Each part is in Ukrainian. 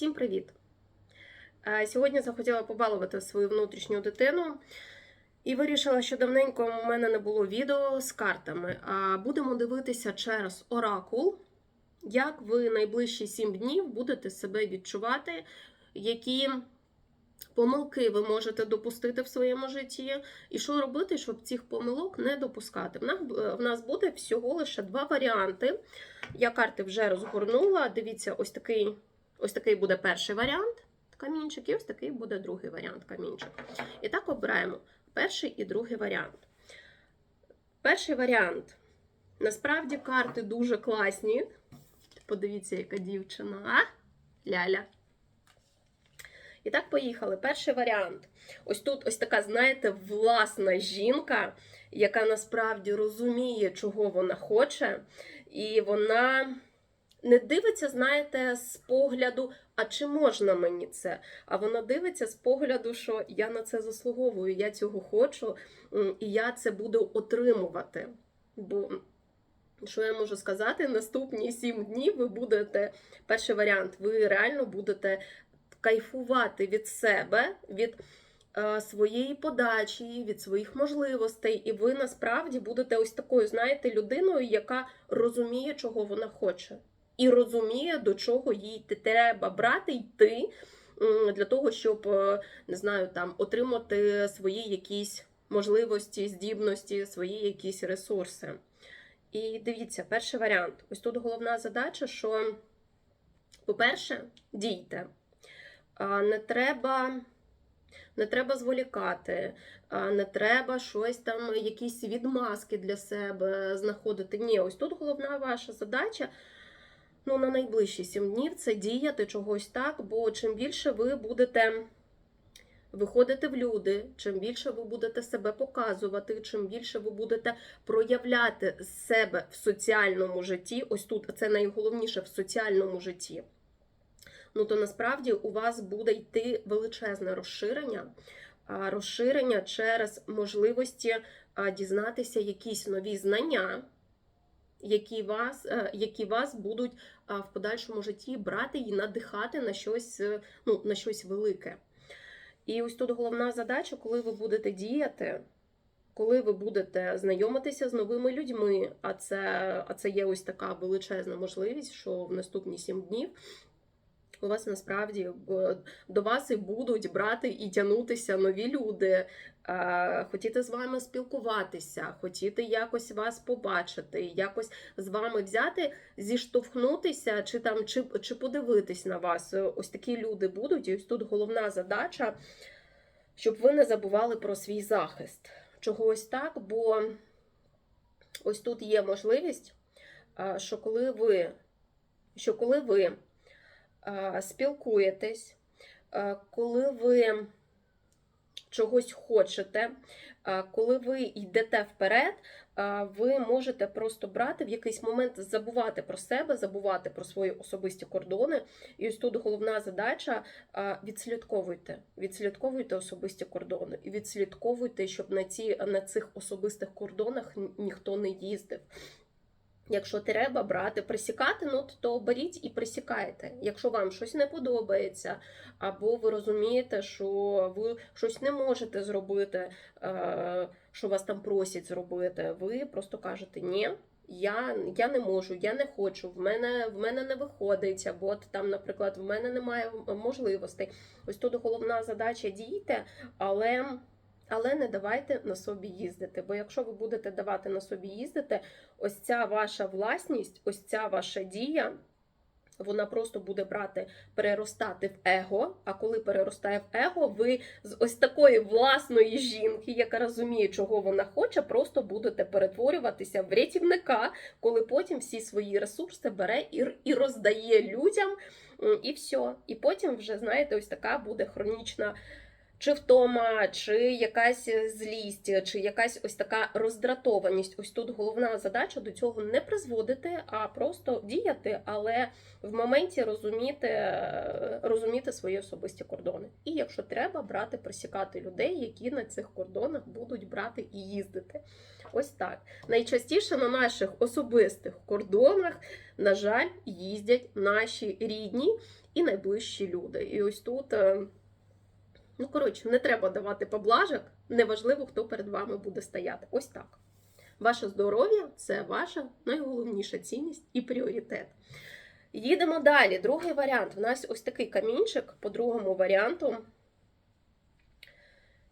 Всім привіт! Е, Сьогодні захотіла побалувати свою внутрішню дитину і вирішила, що давненько у мене не було відео з картами. А будемо дивитися через оракул, як ви найближчі 7 днів будете себе відчувати, які помилки ви можете допустити в своєму житті, і що робити, щоб цих помилок не допускати. В в нас буде всього лише два варіанти. Я карти вже розгорнула. Дивіться, ось такий. Ось такий буде перший варіант камінчик, і ось такий буде другий варіант камінчик. І так обираємо перший і другий варіант. Перший варіант. Насправді карти дуже класні. Подивіться, яка дівчина. А? Ляля. І так, поїхали. Перший варіант. Ось тут ось така, знаєте, власна жінка, яка насправді розуміє, чого вона хоче, і вона не дивиться, знаєте, з погляду, а чи можна мені це? А вона дивиться з погляду, що я на це заслуговую, я цього хочу, і я це буду отримувати. Бо, що я можу сказати, наступні сім днів ви будете, перший варіант, ви реально будете кайфувати від себе, від е, своєї подачі, від своїх можливостей, і ви насправді будете ось такою, знаєте, людиною, яка розуміє, чого вона хоче і розуміє, до чого їй треба брати, йти для того, щоб не знаю, там отримати свої якісь можливості, здібності, свої якісь ресурси. І дивіться, перший варіант. Ось тут головна задача, що, по-перше, дійте. Не треба. Не треба зволікати, не треба щось там, якісь відмазки для себе знаходити. Ні, ось тут головна ваша задача ну, на найближчі сім днів це діяти чогось так, бо чим більше ви будете виходити в люди, чим більше ви будете себе показувати, чим більше ви будете проявляти себе в соціальному житті, ось тут це найголовніше в соціальному житті. Ну, то насправді у вас буде йти величезне розширення, розширення через можливості дізнатися якісь нові знання які вас е, які вас будуть в подальшому житті брати і надихати на щось, е, ну, на щось велике. І ось тут головна задача, коли ви будете діяти, коли ви будете знайомитися з новими людьми, а це, а це є ось така величезна можливість, що в наступні сім днів у вас насправді до вас і будуть брати і тягнутися нові люди, хотіти з вами спілкуватися, хотіти якось вас побачити, якось з вами взяти, зіштовхнутися, чи там чи, чи подивитись на вас. Ось такі люди будуть. І ось тут головна задача, щоб ви не забували про свій захист. Чогось так, бо ось тут є можливість, що коли ви, що коли ви спілкуєтесь, коли ви чогось хочете, коли ви йдете вперед, ви можете просто брати в якийсь момент забувати про себе, забувати про свої особисті кордони. І ось тут головна задача відслідковуйте, відслідковуйте особисті кордони і відслідковуйте, щоб на ці на цих особистих кордонах ніхто не їздив. Якщо треба брати, присікати, ну то беріть і присікайте. Якщо вам щось не подобається, або ви розумієте, що ви щось не можете зробити, е, що вас там просять зробити, ви просто кажете ні. Я я не можу, я не хочу, в мене в мене не виходить, або от там, наприклад, в мене немає можливостей. Ось тут головна задача дійте, але але не давайте на собі їздити. Бо якщо ви будете давати на собі їздити, ось ця ваша власність, ось ця ваша дія. Вона просто буде брати, переростати в его. А коли переростає в его, ви з ось такої власної жінки, яка розуміє, чого вона хоче, просто будете перетворюватися в рятівника, коли потім всі свої ресурси бере і і роздає людям, і все. І потім вже, знаєте, ось така буде хронічна чи втома, чи якась злість, чи якась ось така роздратованість. Ось тут головна задача до цього не призводити, а просто діяти, але в моменті розуміти, е, розуміти свої особисті кордони. І якщо треба, брати, присікати людей, які на цих кордонах будуть брати і їздити. Ось так. Найчастіше на наших особистих кордонах, на жаль, їздять наші рідні і найближчі люди. І ось тут. Ну, коротше, не треба давати поблажок, неважливо, хто перед вами буде стояти. Ось так. Ваше здоров'я це ваша найголовніша цінність і пріоритет. Їдемо далі. Другий варіант. У нас ось такий камінчик по другому варіанту.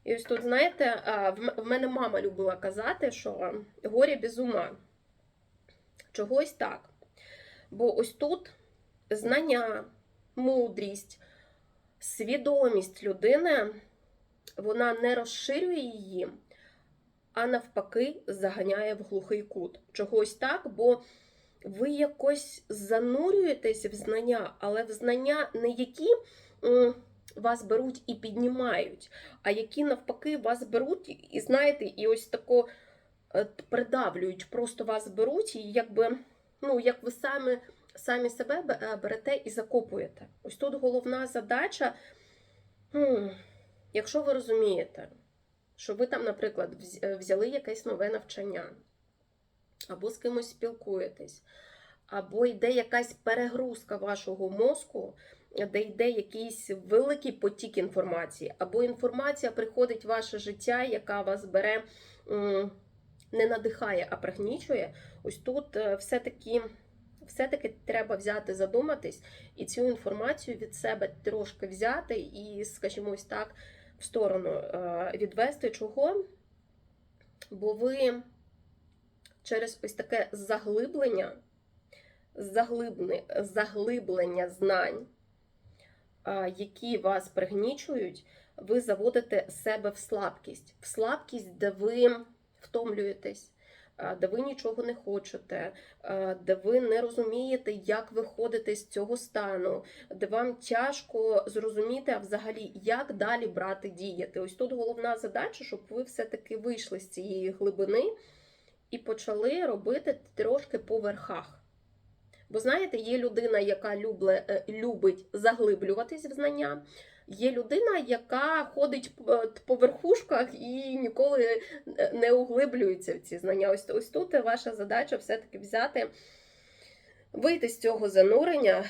І ось тут, знаєте, в в мене мама любила казати, що горі без ума. Чогось так. Бо ось тут знання, мудрість, свідомість людини, вона не розширює її, а навпаки, заганяє в глухий кут. Чогось так, бо ви якось занурюєтесь в знання, але в знання не які вас беруть і піднімають, а які навпаки вас беруть, і- знаєте, і ось тако е, придавлюють, просто вас беруть, і якби, ну, як ви самі самі себе е, берете і закопуєте. Ось тут головна задача. Якщо ви розумієте, що ви там, наприклад, е, взяли якесь нове навчання, або з кимось спілкуєтесь, або йде якась перегрузка вашого мозку, де йде якийсь великий потік інформації, або інформація приходить в ваше життя, яка вас бере, не надихає, а пригнічує. Ось тут е, все-таки все-таки треба взяти, задуматись і цю інформацію від себе трошки взяти і, скажімо, ось так в сторону е, відвести. Чого? Бо ви через ось таке заглиблення, заглиблення знань, е, які вас пригнічують, ви заводите себе в слабкість, в слабкість, де ви втомлюєтесь де ви нічого не хочете, де ви не розумієте, як виходити з цього стану, де вам тяжко зрозуміти, а взагалі, як далі брати діяти. Ось тут головна задача, щоб ви все-таки вийшли з цієї глибини і почали робити трошки по верхах. Бо знаєте, є людина, яка е, любить заглиблюватись в знання. Є людина, яка ходить по- по верхушках і ніколи не углиблюється в ці знання. Ось, ось тут ваша задача все-таки взяти, вийти з цього занурення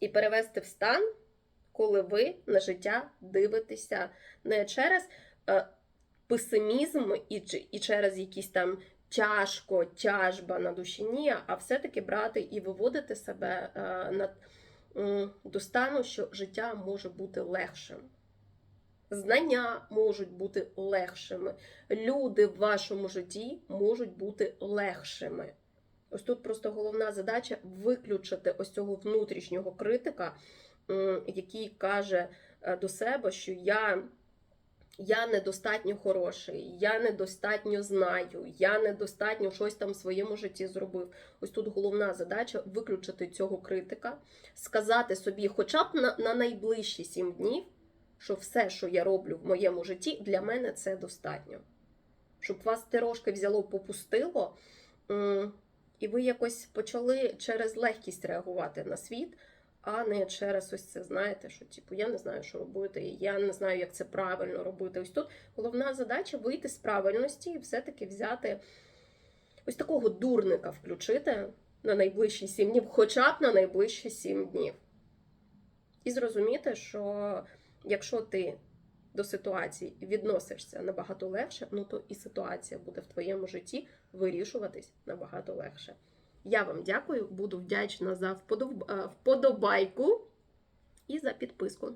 і перевести в стан, коли ви на життя дивитеся не через е, песимізм і, і через якісь там тяжко, тяжба на душі, ні, а все-таки брати і виводити себе е, на, до стану, що життя може бути легшим. Знання можуть бути легшими. Люди в вашому житті можуть бути легшими. Ось тут просто головна задача виключити ось цього внутрішнього критика, який каже е, до себе, що я, я недостатньо хороший, я недостатньо знаю, я недостатньо щось там в своєму житті зробив. Ось тут головна задача виключити цього критика, сказати собі, хоча б на, на найближчі сім днів, що все, що я роблю в моєму житті, для мене це достатньо. Щоб вас трошки взяло, попустило, і ви якось почали через легкість реагувати на світ, а не через ось це, знаєте, що типу, я не знаю, що робити, я не знаю, як це правильно робити. Ось тут головна задача вийти з правильності і все-таки взяти ось такого дурника включити на найближчі сім днів, хоча б на найближчі сім днів. І зрозуміти, що якщо ти до ситуації відносишся набагато легше, ну то і ситуація буде в твоєму житті вирішуватись набагато легше. Я вам дякую, буду вдячна за е, вподобайку і за підписку.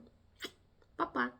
Па-па!